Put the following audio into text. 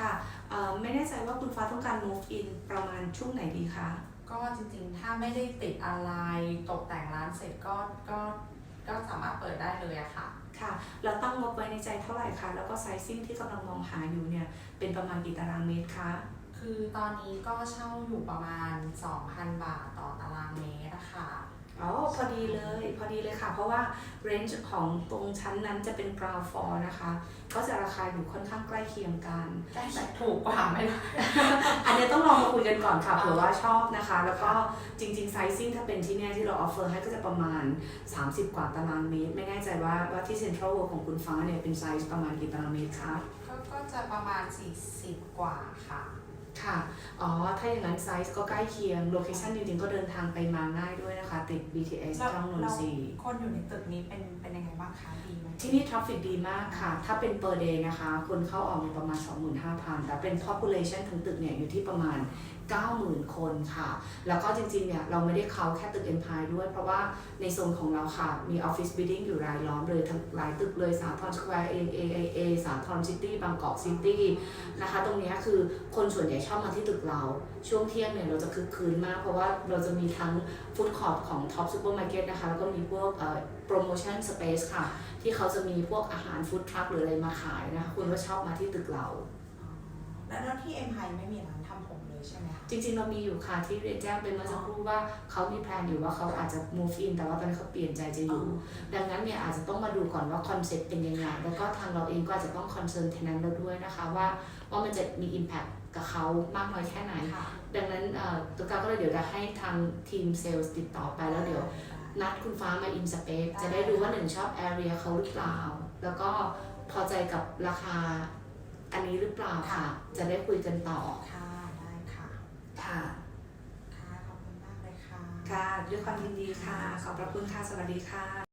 ค่ะเอ่อไม่แน่ใจว่าคุณฟ้าต้องการ move in ประมาณช่วงไหนดีคะ ก็จริงๆ ถ้าไม่ได้ติดอะไรตกแต่งร้านเสร็จก็ก็ก็สามารถเปิดได้เลยอะค่ะ ค่ะ เราตั้งงบไว้ในใจเท่าไหร่คะ แล้วก็ไซซิ่งที่กำลังมองหาอยู่เนี่ย เป็นประมาณกี่ตารางเมตรคะ คือตอนนี้ก็เช่าอยู่ประมาณ 2,000 บาทต่อตารางเมตรอะค่ะ อ๋อพอดีเลยพอดีเลยค่ะ เพราะว่า range ของตรงชั้นนั้นจะเป็น ground floor นะคะ ก็จะราคาอยู่ค่อนข้างใกล้เคียงกันได้ถูกกว่าไหมล่ะอันนี้ต้องลองมาคุยกันก่อนค่ะเผื่อว่าชอบนะคะ แล้วก็จริงๆไซซิ่งถ้าเป็นที่เนี่ยที่เราออฟเฟอร์ให้ก็จะประมาณ 30 กว่าตารางเมตร ไม่แน่ใจว่าว่าที่เซ็นทรัลเวิลด์ของคุณฟ้าเนี่ยเป็นไซส์ประมาณกี่ตารางเมตรคะก็ก็จะประมาณ 40 กว่าค่ะ ค่ะ อ๋อ ถ้าอย่างนั้นไซส์ก็ใกล้เคียง โลเคชันจริงๆ ก็เดินทางไปมาง่ายด้วยนะคะ ติด BTS แล้วช่องนนแล้วทรีย์คนอยู่ในตึกนี้เป็นเป็นยังไงบ้างคะดีไหมที่นี่ทราฟฟิกดีมากค่ะ ถ้าเป็น per day นะคะ คนเข้าออกเนี่ยประมาณ 25,000 แต่เป็น population ทั้งตึกเนี่ยอยู่ที่ประมาณ 90,000 คนค่ะ แล้วก็จริงๆ เนี่ย เราไม่ได้เข้าแค่ตึก Empire ด้วย เพราะว่าในโซนของเราค่ะ มี Office Building อยู่รายล้อมเลยทั้งหลายตึกเลยสาทรสแควร์เอง AIA สาทรซิตี้บางกอกซิตี้นะคะ ตรงเนี้ยคือคนส่วนใหญ่ชอบมาที่ตึกเราช่วงเที่ยงเนี่ยเราจะคึกคืนมาก เพราะว่าเราจะมีทั้งฟู้ดคอร์ทของท็อปซูเปอร์มาร์เก็ตนะคะแล้วก็มีพวกโปรโมชั่นสเปซค่ะ ที่เขาจะมีพวกอาหารฟู้ดทรัคหรืออะไรมาขายนะคะคุณก็ชอบมาที่ตึกเรา แล้วแล้วที่เอ็มไพไม่มีร้านทำผมเลยใช่ไหมคะจริงๆ เรามีอยู่ค่ะที่เรียนแจ้งไปเมื่อสักครู่ว่าเขามีแพลนอยู่ว่าเขาอาจจะ move in แต่ว่าตอนนี้เขาเปลี่ยนใจจะอยู่ ดังนั้นเนี่ยอาจจะต้องมาดูก่อนว่าคอนเซ็ปต์เป็นยังไงแล้วก็ทางเราเองก็อาจจะต้องคอนเซิร์นเทนนั้นเราด้วยนะคะว่าว่ามันจะมี impact กับเขามากน้อยแค่ไหนค่ะดังนั้นเอ่อตุ๊กตาก็เลยเดี๋ยวจะให้ทางทีมเซลล์ติดต่อไปแล้วเดี๋ยวนัดคุณฟ้ามาอินสเปคจะได้ดูว่าหนึ่งชอบแอเรียเขาหรือเปล่า แล้วก็พอใจกับราคา อันนี้หรือเปล่าค่ะ จะได้คุยกันต่อ ค่ะ ได้ค่ะ ค่ะ ค่ะ ขอบคุณมากเลยค่ะ ค่ะ ด้วยความยินดีค่ะ ขอบพระคุณค่ะ สวัสดีค่ะ